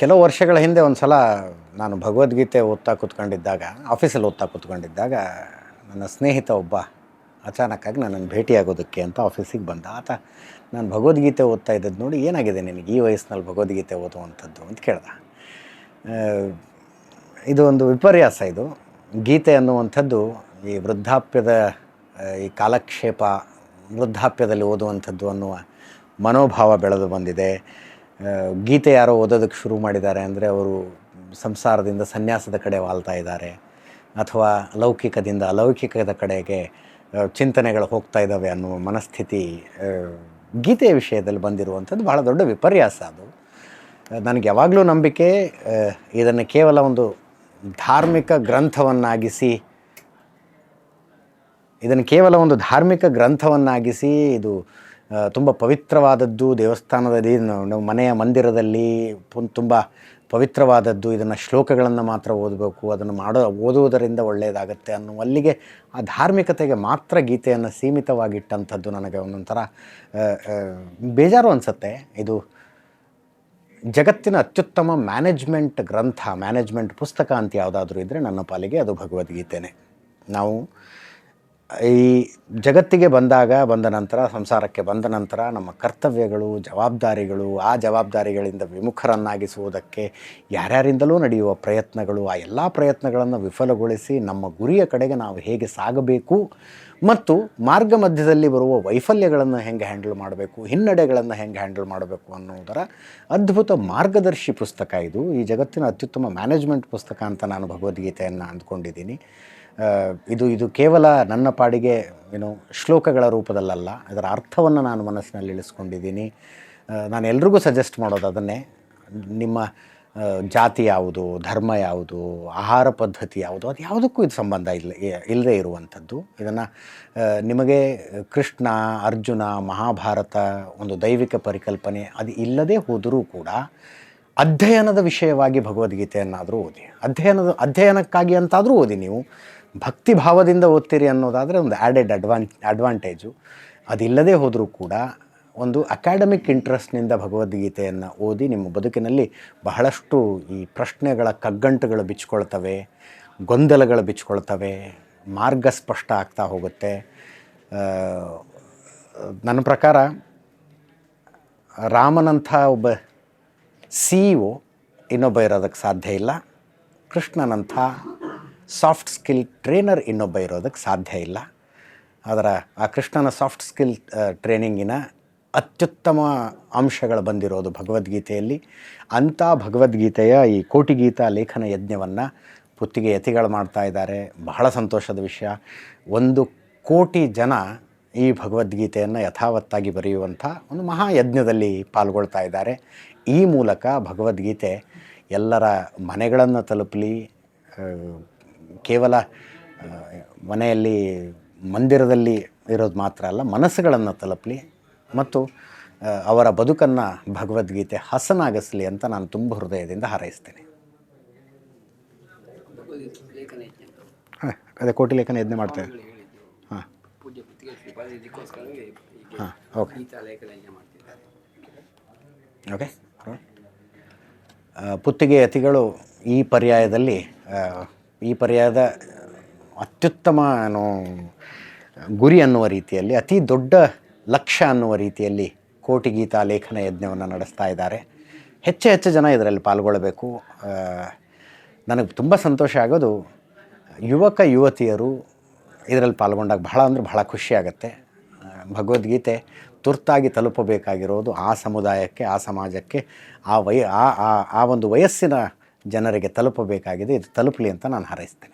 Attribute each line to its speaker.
Speaker 1: ಕೆಲವು ವರ್ಷಗಳ ಹಿಂದೆ ಒಂದು ಸಲ ನಾನು ಭಗವದ್ಗೀತೆ ಓದ್ತಾ ಕೂತ್ಕೊಂಡಿದ್ದಾಗ, ಆಫೀಸಲ್ಲಿ ಓದ್ತಾ ಕೂತ್ಕೊಂಡಿದ್ದಾಗ ನನ್ನ ಸ್ನೇಹಿತ ಒಬ್ಬ ಅಚಾನಕ್ಕಾಗಿ ನನ್ನನ್ನು ಭೇಟಿಯಾಗೋದಕ್ಕೆ ಅಂತ ಆಫೀಸಿಗೆ ಬಂದ. ಆತ ನಾನು ಭಗವದ್ಗೀತೆ ಓದ್ತಾ ಇದ್ದದ್ದು ನೋಡಿ ಏನಾಗಿದೆ ನಿನಗೆ? ಈ ವಯಸ್ಸಿನಲ್ಲಿ ಭಗವದ್ಗೀತೆ ಓದುವಂಥದ್ದು ಅಂತ ಕೇಳ್ದ. ಇದು ಒಂದು ವಿಪರ್ಯಾಸ ಇದು. ಗೀತೆ ಅನ್ನುವಂಥದ್ದು ಈ ವೃದ್ಧಾಪ್ಯದ ಈ ಕಾಲಕ್ಷೇಪ, ವೃದ್ಧಾಪ್ಯದಲ್ಲಿ ಓದುವಂಥದ್ದು ಅನ್ನುವ ಮನೋಭಾವ ಬೆಳೆದು ಬಂದಿದೆ. ಗೀತೆ ಯಾರೋ ಓದೋದಕ್ಕೆ ಶುರು ಮಾಡಿದ್ದಾರೆ ಅಂದರೆ ಅವರು ಸಂಸಾರದಿಂದ ಸನ್ಯಾಸದ ಕಡೆ ವಾಲ್ತಾ ಇದ್ದಾರೆ ಅಥವಾ ಲೌಕಿಕದಿಂದ ಅಲೌಕಿಕದ ಕಡೆಗೆ ಚಿಂತನೆಗಳು ಹೋಗ್ತಾ ಇದ್ದಾವೆ ಅನ್ನುವ ಮನಸ್ಥಿತಿ ಗೀತೆಯ ವಿಷಯದಲ್ಲಿ ಬಂದಿರುವಂಥದ್ದು ಭಾಳ ದೊಡ್ಡ ವಿಪರ್ಯಾಸ ಅದು. ನನಗೆ ಯಾವಾಗಲೂ ನಂಬಿಕೆ ಇದನ್ನು ಕೇವಲ ಒಂದು ಧಾರ್ಮಿಕ ಗ್ರಂಥವನ್ನಾಗಿಸಿ, ಇದನ್ನು ಕೇವಲ ಒಂದು ಧಾರ್ಮಿಕ ಗ್ರಂಥವನ್ನಾಗಿಸಿ ಇದು ತುಂಬ ಪವಿತ್ರವಾದದ್ದು ದೇವಸ್ಥಾನದಲ್ಲಿ ಮನೆಯ ಮಂದಿರದಲ್ಲಿ ತುಂಬ ಪವಿತ್ರವಾದದ್ದು ಇದನ್ನು ಶ್ಲೋಕಗಳನ್ನು ಮಾತ್ರ ಓದಬೇಕು. ಅದನ್ನು ಮಾಡೋ, ಓದುವುದರಿಂದ ಒಳ್ಳೆಯದಾಗತ್ತೆ ಅನ್ನುವಲ್ಲಿಗೆ ಆ ಧಾರ್ಮಿಕತೆಗೆ ಮಾತ್ರ ಗೀತೆಯನ್ನು ಸೀಮಿತವಾಗಿಟ್ಟಂಥದ್ದು ನನಗೆ ಒಂದೊಂಥರ ಬೇಜಾರು ಅನಿಸುತ್ತೆ. ಇದು ಜಗತ್ತಿನ ಅತ್ಯುತ್ತಮ ಮ್ಯಾನೇಜ್ಮೆಂಟ್ ಗ್ರಂಥ, ಮ್ಯಾನೇಜ್ಮೆಂಟ್ ಪುಸ್ತಕ ಅಂತ ಯಾವುದಾದ್ರೂ ಇದ್ದರೆ ನನ್ನ ಪಾಲಿಗೆ ಅದು ಭಗವದ್ಗೀತೆನೇ. ನಾವು ಈ ಜಗತ್ತಿಗೆ ಬಂದಾಗ ಬಂದ ನಂತರ, ಸಂಸಾರಕ್ಕೆ ಬಂದ ನಂತರ ನಮ್ಮ ಕರ್ತವ್ಯಗಳು, ಜವಾಬ್ದಾರಿಗಳು, ಆ ಜವಾಬ್ದಾರಿಗಳಿಂದ ವಿಮುಖರನ್ನಾಗಿಸುವುದಕ್ಕೆ ಯಾರ್ಯಾರಿಂದಲೂ ನಡೆಯುವ ಪ್ರಯತ್ನಗಳು, ಆ ಎಲ್ಲ ಪ್ರಯತ್ನಗಳನ್ನು ವಿಫಲಗೊಳಿಸಿ ನಮ್ಮ ಗುರಿಯ ಕಡೆಗೆ ನಾವು ಹೇಗೆ ಸಾಗಬೇಕು ಮತ್ತು ಮಾರ್ಗ ಮಧ್ಯದಲ್ಲಿ ಬರುವ ವೈಫಲ್ಯಗಳನ್ನು ಹೆಂಗೆ ಹ್ಯಾಂಡಲ್ ಮಾಡಬೇಕು, ಹಿನ್ನಡೆಗಳನ್ನು ಹೆಂಗೆ ಹ್ಯಾಂಡಲ್ ಮಾಡಬೇಕು ಅನ್ನುವುದರ ಅದ್ಭುತ ಮಾರ್ಗದರ್ಶಿ ಪುಸ್ತಕ ಇದು. ಈ ಜಗತ್ತಿನ ಅತ್ಯುತ್ತಮ ಮ್ಯಾನೇಜ್ಮೆಂಟ್ ಪುಸ್ತಕ ಅಂತ ನಾನು ಭಗವದ್ಗೀತೆಯನ್ನು ಅಂದ್ಕೊಂಡಿದ್ದೀನಿ. ಇದು ಇದು ಕೇವಲ ನನ್ನ ಪಾಡಿಗೆ ಏನು ಶ್ಲೋಕಗಳ ರೂಪದಲ್ಲಲ್ಲ. ಅದರ ಅರ್ಥವನ್ನು ನಾನು ಮನಸ್ಸಿನಲ್ಲಿ ಇಳಿಸ್ಕೊಂಡಿದ್ದೀನಿ. ನಾನು ಎಲ್ರಿಗೂ ಸಜೆಸ್ಟ್ ಮಾಡೋದು ಅದನ್ನೇ. ನಿಮ್ಮ ಜಾತಿ ಯಾವುದು, ಧರ್ಮ ಯಾವುದು, ಆಹಾರ ಪದ್ಧತಿ ಯಾವುದು, ಅದು ಯಾವುದಕ್ಕೂ ಇದು ಸಂಬಂಧ ಇಲ್ಲ ಇಲ್ಲದೆ ಇರುವಂಥದ್ದು. ಇದನ್ನು ನಿಮಗೆ ಕೃಷ್ಣ, ಅರ್ಜುನ, ಮಹಾಭಾರತ ಒಂದು ದೈವಿಕ ಪರಿಕಲ್ಪನೆ, ಅದು ಇಲ್ಲದೆ ಹೋದರೂ ಕೂಡ ಅಧ್ಯಯನದ ವಿಷಯವಾಗಿ ಭಗವದ್ಗೀತೆಯನ್ನಾದರೂ ಓದಿ. ಅಧ್ಯಯನದ, ಅಧ್ಯಯನಕ್ಕಾಗಿ ಅಂತಾದರೂ ಓದಿ ನೀವು. ಭಕ್ತಿ ಭಾವದಿಂದ ಓದ್ತೀರಿ ಅನ್ನೋದಾದರೆ ಒಂದು ಆ್ಯಡೆಡ್ ಅಡ್ವಾನ್ ಅಡ್ವಾಂಟೇಜು ಅದಿಲ್ಲದೆ ಹೋದರೂ ಕೂಡ ಒಂದು ಅಕಾಡೆಮಿಕ್ ಇಂಟ್ರೆಸ್ಟ್ನಿಂದ ಭಗವದ್ಗೀತೆಯನ್ನು ಓದಿ ನಿಮ್ಮ ಬದುಕಿನಲ್ಲಿ ಬಹಳಷ್ಟು ಈ ಪ್ರಶ್ನೆಗಳ ಕಗ್ಗಂಟುಗಳು ಬಿಚ್ಚಿಕೊಳ್ತವೆ ಗೊಂದಲಗಳು ಬಿಚ್ಚಿಕೊಳ್ತವೆ ಮಾರ್ಗ ಸ್ಪಷ್ಟ ಆಗ್ತಾ ಹೋಗುತ್ತೆ. ನನ್ನ ಪ್ರಕಾರ ರಾಮನಂಥ ಒಬ್ಬ ಸಿ ಒ ಇನ್ನೊಬ್ಬ ಇರೋದಕ್ಕೆ ಸಾಧ್ಯ ಇಲ್ಲ. ಕೃಷ್ಣನಂಥ ಸಾಫ್ಟ್ ಸ್ಕಿಲ್ ಟ್ರೈನರ್ ಇನ್ನೊಬ್ಬ ಇರೋದಕ್ಕೆ ಸಾಧ್ಯ ಇಲ್ಲ. ಅದರ ಆ ಕೃಷ್ಣನ ಸಾಫ್ಟ್ ಸ್ಕಿಲ್ ಟ್ರೈನಿಂಗಿನ ಅತ್ಯುತ್ತಮ ಅಂಶಗಳು ಬಂದಿರೋದು ಭಗವದ್ಗೀತೆಯಲ್ಲಿ. ಅಂಥ ಭಗವದ್ಗೀತೆಯ ಈ ಕೋಟಿಗೀತಾ ಲೇಖನ ಯಜ್ಞವನ್ನು ಪುತ್ತಿಗೆ ಯತಿಗಳು ಮಾಡ್ತಾ ಇದ್ದಾರೆ. ಬಹಳ ಸಂತೋಷದ ವಿಷಯ. ಒಂದು ಕೋಟಿ ಜನ ಈ ಭಗವದ್ಗೀತೆಯನ್ನು ಯಥಾವತ್ತಾಗಿ ಬರೆಯುವಂಥ ಒಂದು ಮಹಾಯಜ್ಞದಲ್ಲಿ ಪಾಲ್ಗೊಳ್ತಾ ಇದ್ದಾರೆ. ಈ ಮೂಲಕ ಭಗವದ್ಗೀತೆ ಎಲ್ಲರ ಮನೆಗಳನ್ನು ತಲುಪಲಿ ಕೇವಲ ಮನೆಯಲ್ಲಿ ಮಂದಿರದಲ್ಲಿ ಇರೋದು ಮಾತ್ರ ಅಲ್ಲ ಮನಸ್ಸುಗಳನ್ನು ತಲುಪಲಿ ಮತ್ತು ಅವರ ಬದುಕನ್ನು ಭಗವದ್ಗೀತೆ ಹಸನಾಗಿಸಲಿ ಅಂತ ನಾನು ತುಂಬ ಹೃದಯದಿಂದ ಹಾರೈಸ್ತೇನೆ. ಹಾಂ ಅದೇ ಕೋಟಿ ಲೇಖನ ಯಜ್ಞ ಮಾಡ್ತೇವೆ ಹಾಂ. ಹಾಂ ಓಕೆ. ಓಕೆ. ಪುತ್ತಿಗೆ ಅತಿಗಳು ಈ ಪರ್ಯಾಯದಲ್ಲಿ ಈ ಪರ್ಯಾಯದ ಅತ್ಯುತ್ತಮ, ಏನು, ಗುರಿ ಅನ್ನುವ ರೀತಿಯಲ್ಲಿ, ಅತಿ ದೊಡ್ಡ ಲಕ್ಷ್ಯ ಅನ್ನುವ ರೀತಿಯಲ್ಲಿ ಕೋಟಿ ಗೀತಾ ಲೇಖನ ಯಜ್ಞವನ್ನು ನಡೆಸ್ತಾ ಇದ್ದಾರೆ. ಹೆಚ್ಚು ಹೆಚ್ಚು ಜನ ಇದರಲ್ಲಿ ಪಾಲ್ಗೊಳ್ಳಬೇಕು. ನನಗೆ ತುಂಬ ಸಂತೋಷ ಆಗೋದು, ಯುವಕ ಯುವತಿಯರು ಇದರಲ್ಲಿ ಪಾಲ್ಗೊಂಡಾಗ ಬಹಳ ಅಂದರೆ ಬಹಳ ಖುಷಿಯಾಗತ್ತೆ ಭಗವದ್ಗೀತೆ ತುರ್ತಾಗಿ ತಲುಪಬೇಕಾಗಿರೋದು ಆ ಸಮುದಾಯಕ್ಕೆ, ಆ ಸಮಾಜಕ್ಕೆ, ಆ ವಯ, ಆ, ಆ- ಒಂದು ವಯಸ್ಸಿನ ಜನರಿಗೆ ತಲುಪಬೇಕಾಗಿದೆ. ಇದು ತಲುಪಲಿ ಅಂತ ನಾನು ಹಾರೈಸ್ತೇನೆ.